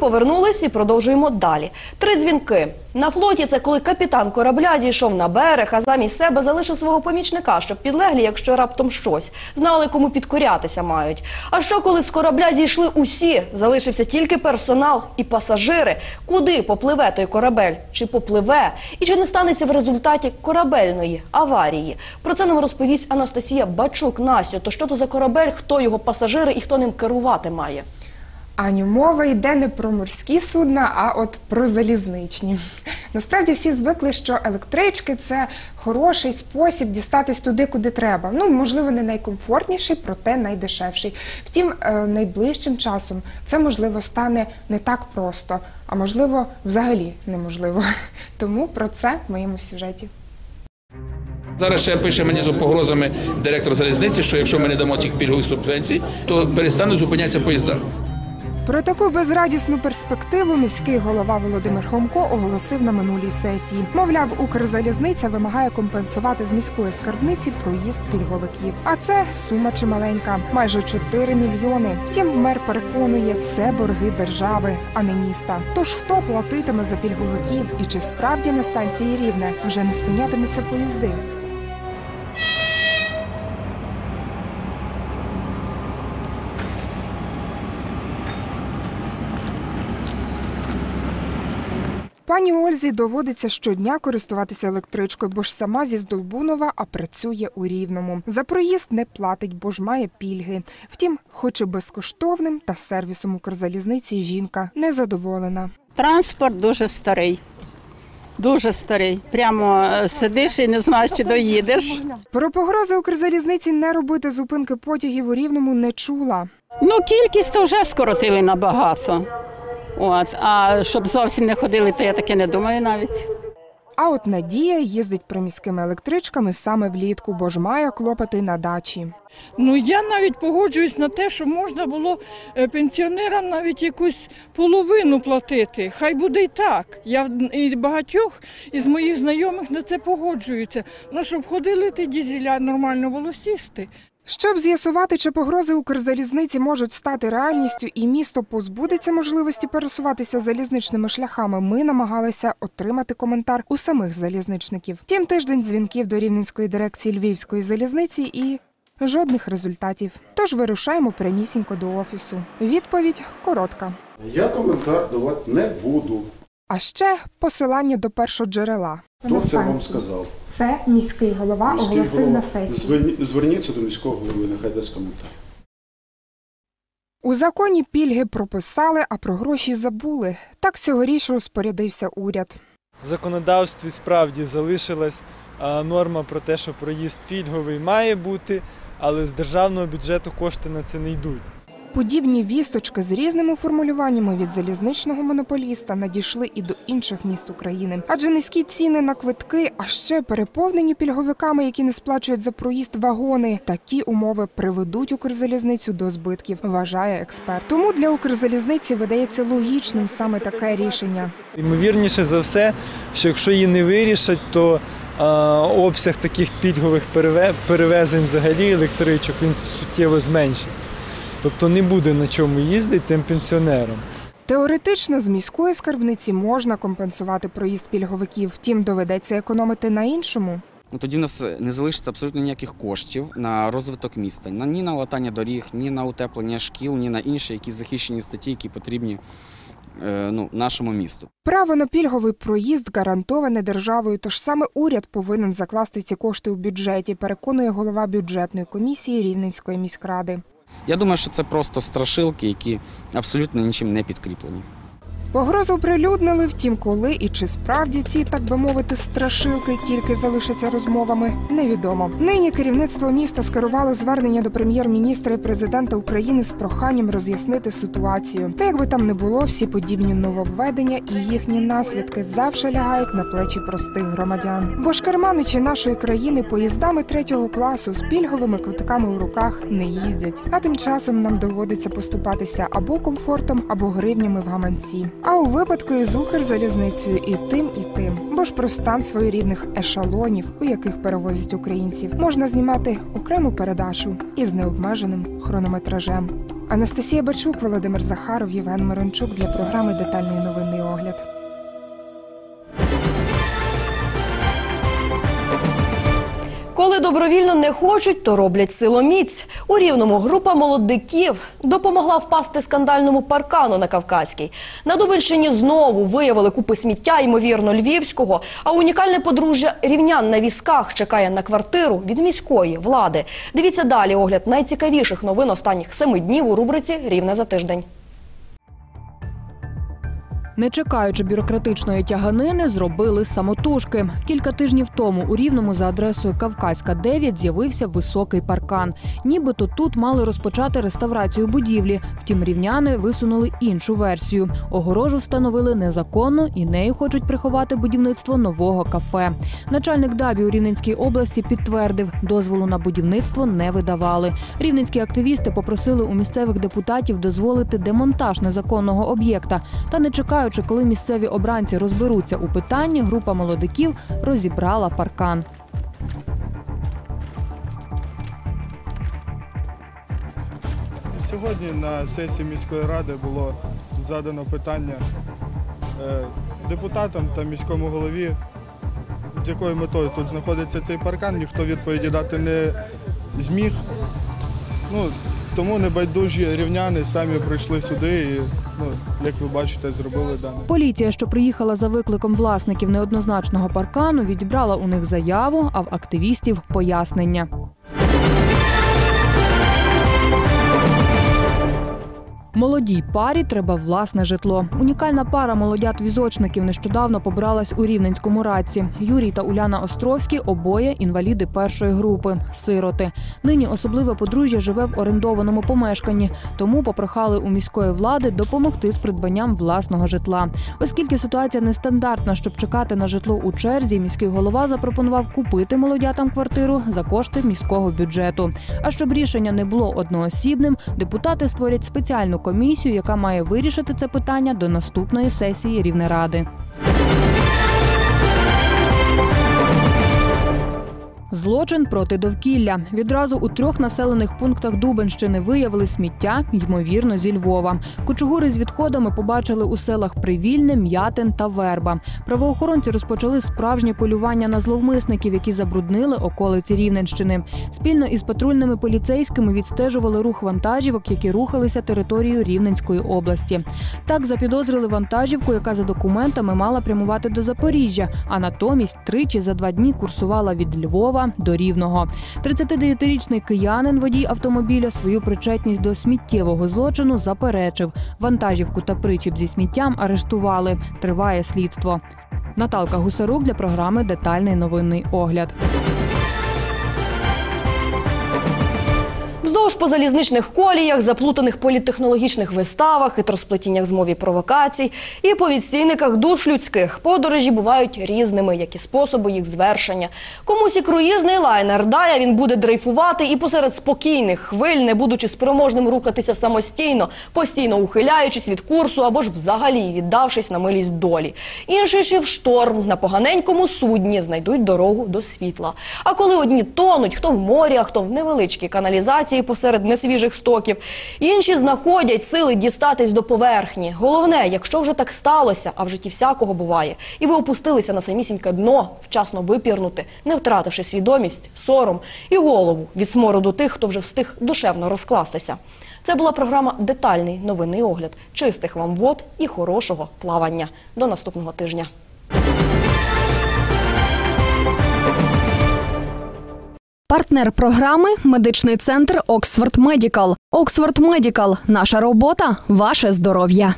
повернулись і продовжуємо далі. Три дзвінки. На флоті це коли капітан корабля зійшов на берег, а замість себе залишив свого помічника, щоб підлеглі, якщо раптом щось, знали, кому підкорятися мають. А що коли з корабля зійшли усі? Залишився тільки персонал і пасажири. Куди попливе той корабель? Чи попливе? І чи не станеться в результаті корабельної аварії? Про це нам розповість Анастасія Бачук Настю. То що то за корабель, хто його пасажири і хто ним керувати має? Аню, мова йде не про морські судна, а от про залізничні. Насправді всі звикли, що електрички це хороший спосіб дістатись туди, куди треба. Ну, можливо, не найкомфортніший, проте найдешевший. Втім, е, найближчим часом це можливо стане не так просто, а можливо, взагалі неможливо. Тому про це в моєму сюжеті. Зараз ще пише мені з погрозами директор залізниці, що якщо ми не дамо цих пільгових субвенцій, то перестануть зупинятися поїзда. Про таку безрадісну перспективу міський голова Володимир Хомко оголосив на минулій сесії. Мовляв, Укрзалізниця вимагає компенсувати з міської скарбниці проїзд пільговиків. А це сума чималенька майже 4 мільйони. Втім, мер переконує, це борги держави, а не міста. Тож хто платитиме за пільговиків і чи справді на станції рівне вже не спинятимуться поїзди? Пані Ользі доводиться щодня користуватися електричкою, бо ж сама зі Здолбунова, а працює у Рівному. За проїзд не платить, бо ж має пільги. Втім, хоч і безкоштовним, та сервісом Укрзалізниці жінка незадоволена. Транспорт дуже старий. Дуже старий. Прямо е, сидиш і не знаєш, чи доїдеш. Про погрози Укрзалізниці не робити зупинки потягів у Рівному не чула. Ну, кількість то вже скоротили набагато. От, а щоб зовсім не ходили, то я таке не думаю навіть. А от Надія їздить приміськими електричками саме влітку, бо ж має клопоти на дачі. Ну я навіть погоджуюсь на те, що можна було е, пенсіонерам навіть якусь половину платити. Хай буде і так. Я в- і багатьох із моїх знайомих на це погоджуються. Ну щоб ходили ті дізеля, нормально було сісти. Щоб з'ясувати, чи погрози Укрзалізниці можуть стати реальністю і місто позбудеться можливості пересуватися залізничними шляхами, ми намагалися отримати коментар у самих залізничників. Втім, тиждень дзвінків до рівненської дирекції Львівської залізниці і жодних результатів. Тож вирушаємо прямісінько до офісу. Відповідь коротка. Я коментар давати не буду. А ще посилання до першоджерела. Хто це вам сказав? Це міський голова Міський голова. Зверні- Зверніться до міського голови, нехай дасть коментар. У законі пільги прописали, а про гроші забули. Так цьогоріч розпорядився уряд. В законодавстві справді залишилась норма про те, що проїзд пільговий має бути, але з державного бюджету кошти на це не йдуть. Подібні вісточки з різними формулюваннями від залізничного монополіста надійшли і до інших міст України. Адже низькі ціни на квитки, а ще переповнені пільговиками, які не сплачують за проїзд вагони. Такі умови приведуть Укрзалізницю до збитків, вважає експерт. Тому для Укрзалізниці видається логічним саме таке рішення. Ймовірніше за все, що якщо її не вирішать, то обсяг таких пільгових переве- перевезень взагалі електричок він суттєво зменшиться. Тобто не буде на чому їздити тим пенсіонерам. Теоретично з міської скарбниці можна компенсувати проїзд пільговиків, втім доведеться економити на іншому. Ну, тоді в нас не залишиться абсолютно ніяких коштів на розвиток міста. Ні на латання доріг, ні на утеплення шкіл, ні на інші якісь захищені статті, які потрібні е, ну, нашому місту. Право на пільговий проїзд гарантоване державою, тож саме уряд повинен закласти ці кошти у бюджеті, переконує голова бюджетної комісії Рівненської міськради. Я думаю, що це просто страшилки, які абсолютно нічим не підкріплені. Погрозу оприлюднили, втім, коли і чи справді ці, так би мовити, страшилки тільки залишаться розмовами, невідомо. Нині керівництво міста скерувало звернення до прем'єр-міністра і президента України з проханням роз'яснити ситуацію. Та якби там не було, всі подібні нововведення і їхні наслідки завжди лягають на плечі простих громадян. Бо ж керманичі нашої країни поїздами третього класу з пільговими квитками у руках не їздять. А тим часом нам доводиться поступатися або комфортом, або гривнями в гаманці. А у випадку із Укрзалізницею і тим, і тим. Бо ж про стан своєрідних ешелонів, у яких перевозять українців, можна знімати окрему передачу із необмеженим хронометражем. Анастасія Бачук, Володимир Захаров, Євген Мирончук для програми Детальний новинний огляд. Добровільно не хочуть, то роблять силоміць. У рівному група молодиків допомогла впасти скандальному паркану на Кавказькій. На Дубинщині знову виявили купи сміття, ймовірно, львівського. А унікальне подружжя рівнян на візках чекає на квартиру від міської влади. Дивіться далі огляд найцікавіших новин останніх семи днів у рубриці Рівне за тиждень. Не чекаючи бюрократичної тяганини, зробили самотужки. Кілька тижнів тому у Рівному за адресою Кавказька 9 з'явився високий паркан. Нібито тут мали розпочати реставрацію будівлі. Втім, рівняни висунули іншу версію. Огорожу встановили незаконно і нею хочуть приховати будівництво нового кафе. Начальник ДАБІ у Рівненській області підтвердив, дозволу на будівництво не видавали. Рівненські активісти попросили у місцевих депутатів дозволити демонтаж незаконного об'єкта. Та не чекаючи, коли місцеві обранці розберуться у питанні, група молодиків розібрала паркан. Сьогодні на сесії міської ради було задано питання е, депутатам та міському голові, з якою метою тут знаходиться цей паркан. Ніхто відповіді дати не зміг. Ну, тому небайдужі рівняни самі прийшли сюди і, ну, як ви бачите, зробили дане. Поліція, що приїхала за викликом власників неоднозначного паркану, відібрала у них заяву, а в активістів пояснення. Молодій парі треба власне житло. Унікальна пара молодят-візочників нещодавно побралась у Рівненському раці. Юрій та Уляна Островські обоє інваліди першої групи, сироти. Нині особливе подружжя живе в орендованому помешканні, тому попрохали у міської влади допомогти з придбанням власного житла. Оскільки ситуація нестандартна, щоб чекати на житло у черзі, міський голова запропонував купити молодятам квартиру за кошти міського бюджету. А щоб рішення не було одноосібним, депутати створять спеціальну комісію, яка має вирішити це питання до наступної сесії Рівнеради. Злочин проти довкілля. Відразу у трьох населених пунктах Дубенщини виявили сміття, ймовірно, зі Львова. Кучугури з відходами побачили у селах Привільне, М'ятин та Верба. Правоохоронці розпочали справжнє полювання на зловмисників, які забруднили околиці Рівненщини. Спільно із патрульними поліцейськими відстежували рух вантажівок, які рухалися територією Рівненської області. Так запідозрили вантажівку, яка за документами мала прямувати до Запоріжжя, а натомість тричі за два дні курсувала від Львова до Рівного. 39-річний киянин, водій автомобіля, свою причетність до сміттєвого злочину заперечив. Вантажівку та причіп зі сміттям арештували. Триває слідство. Наталка Гусарук для програми Детальний новинний огляд. Вздовж по залізничних коліях, заплутаних політтехнологічних виставах, хитросплетіннях змов і провокацій і по відстійниках душ людських подорожі бувають різними, як і способи їх звершення. Комусь і круїзний лайнер дає, він буде дрейфувати і посеред спокійних хвиль, не будучи спроможним рухатися самостійно, постійно ухиляючись від курсу або ж взагалі віддавшись на милість долі. Інші ж і в шторм на поганенькому судні знайдуть дорогу до світла. А коли одні тонуть, хто в морі, а хто в невеличкій каналізації посеред несвіжих стоків, інші знаходять сили дістатись до поверхні. Головне, якщо вже так сталося, а в житті всякого буває, і ви опустилися на самісіньке дно, вчасно випірнути, не втративши свідомість, сором і голову від смороду тих, хто вже встиг душевно розкластися. Це була програма Детальний новинний огляд. Чистих вам вод і хорошого плавання. До наступного тижня. Партнер програми медичний центр Оксфорд Медікал. Оксфорд Медікал. Наша робота, ваше здоров'я.